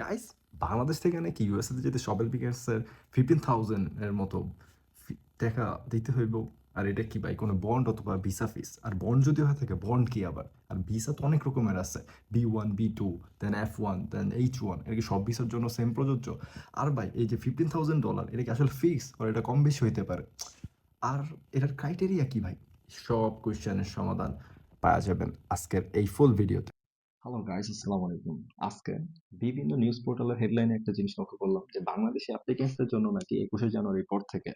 Guys Bangladesh থেকে নাকি ইউএসএতে যেতে সবেল বিকাশের ফিফটিন থাউজেন্ড এর মতো টাকা দিতে হইব। আর এটা কি ভাই, কোনো বন্ড অথবা ভিসা ফিস আর বন্ড যদি হয়ে থাকে বন্ড কি আবার? আর ভিসা তো অনেক রকমের আছে। B one B two then F one then H one এটা কি সব ভিসার জন্য সেম প্রযোজ্য? আর ভাই, এই যে ফিফটিন থাউজেন্ড ডলার এটা কি আসলে ফিক্স আর এটা কম বেশি হইতে পারে। আর এটার ক্রাইটেরিয়া কি ভাই? সব কোয়েশ্চেনের সমাধান পাওয়া যাবেন আজকের এই ফুল ভিডিওতে হ্যালো গাইস আসসালামু আলাইকুম। আজকে বিভিন্ন নিউজ পোর্টালের হেডলাইনে একটা জিনিস লক্ষ্য করলাম যে, বাংলাদেশি অ্যাপ্লিকেন্টসদের জন্য নাকি একুশে জানুয়ারির পর থেকে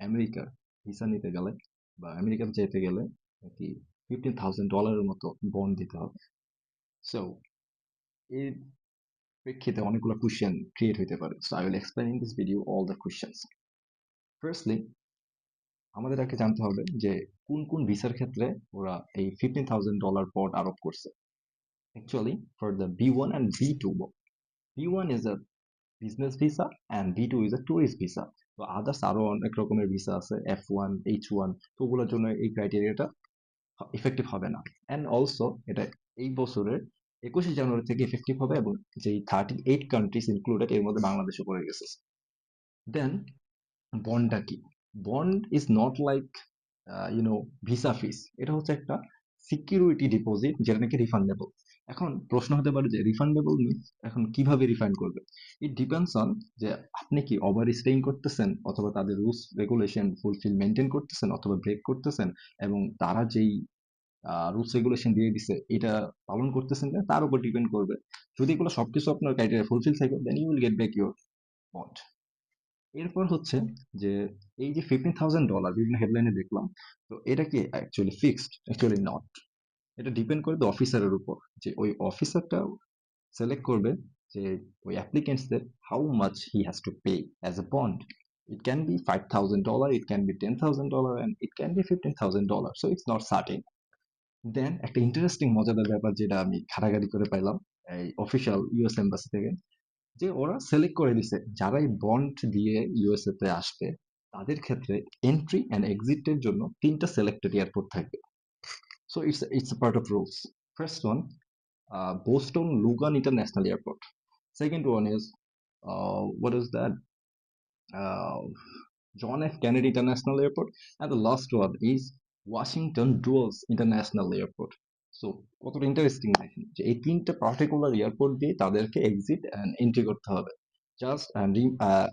আমেরিকার ভিসা নিতে গেলে বা আমেরিকাতে যেতে গেলে নাকি ফিফটিন থাউজেন্ড ডলারের মতো বন্ড দিতে হবে। সো এর প্রেক্ষিতে অনেকগুলো কোশ্চেন ক্রিয়েট হতে পারে। So I will explain in this video all the questions firstly আমাদের আগে জানতে হবে যে, কোন কোন ভিসার ক্ষেত্রে ওরা এই ফিফটিন থাউজেন্ড ডলার বন্ড আরোপ করছে। Actually, for the B1 and B2, B1 is a business visa and B2 is a tourist visa. তো আদার্স আরও অনেক রকমের ভিসা আছে এফ ওয়ান এইচ ওয়ান তো ওগুলোর জন্য এই ক্রাইটেরিয়াটা ইফেক্টিভ হবে না। অ্যান্ড অলসো এটা এই বছরের একুশে জানুয়ারি থেকে ইফেক্টিভ হবে এবং যেই থার্টি এইট কান্ট্রিজ ইনক্লুডেড এর মধ্যে বাংলাদেশও পড়ে গেছে। দেন বন্ডটা কি? Bond is not like you know visa fees এটা হচ্ছে একটা সিকিউরিটি ডিপোজিট যেটা নাকি রিফান্ডেবল এখন প্রশ্ন হতে পারে যে রিফান্ডেবল মিনস এখন কীভাবে রিফান্ড করবে? ইট ডিপেন্ডস অন যে আপনি কি ওভার স্টেইং করতেছেন অথবা তাদের রুলস রেগুলেশন ফুলফিল মেনটেন করতেছেন অথবা ব্রেক করতেছেন এবং তারা যেই রুলস রেগুলেশন দিয়ে দিছে এটা পালন করতেছেন না তার উপর ডিপেন্ড করবে। যদি এগুলো সবকিছু আপনার ক্রাইটেরিয়া ফুলফিল থাকে then you will get back your bond এরপর হচ্ছে যে এই যে ফিফটিন থাউজেন্ড ডলার বিভিন্ন হেডলাইনে দেখলাম, তো এটা কি অ্যাকচুয়ালি ফিক্সড অ্যাকচুয়ালি নট এটা ডিপেন্ড করবে অফিসারের উপর যে ওই অফিসারটা সিলেক্ট করবে যে ওই অ্যাপ্লিকেন্টসদের how much he has to pay as a bond it can be five thousand dollar it can be ten thousand dollar and it can be fifteen thousand dollar so it's not certain then একটা interesting মজাদার ব্যাপার যেটা আমি ঘাটাঘাটি করে পাইলাম, এই official US embassy থেকে যে ওরা সেলেক্ট করে দিছে যারাই বন্ড দিয়ে ইউএসএ তে আসবে, তাদের ক্ষেত্রে এন্ট্রি এন্ড এক্সিট এর জন্য তিনটা সিলেক্টেড এয়ারপোর্ট থাকবে। So it's it's a part of rules first one Boston Logan international airport second one is what is that John F Kennedy international airport and the last one is Washington Dulles international airport so কতটা interesting দেখেন যে এই তিনটা particular airport দিয়ে তাদেরকে exit and entry করতে হবে just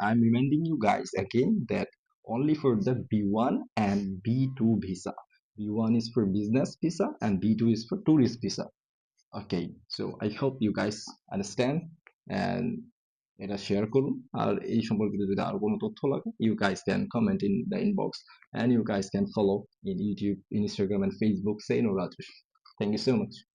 I am reminding you guys again that only for the B1 and B2 visa. B1 is for business visa and B2 is for tourist visa. Okay, so I hope you guys understand and এটা share করুন আর এই সম্পর্কিত যদি আরও কোনো তথ্য লাগে you guys can comment in the inbox and you guys can follow in YouTube Instagram and Facebook সেই no Rajesh thank you so much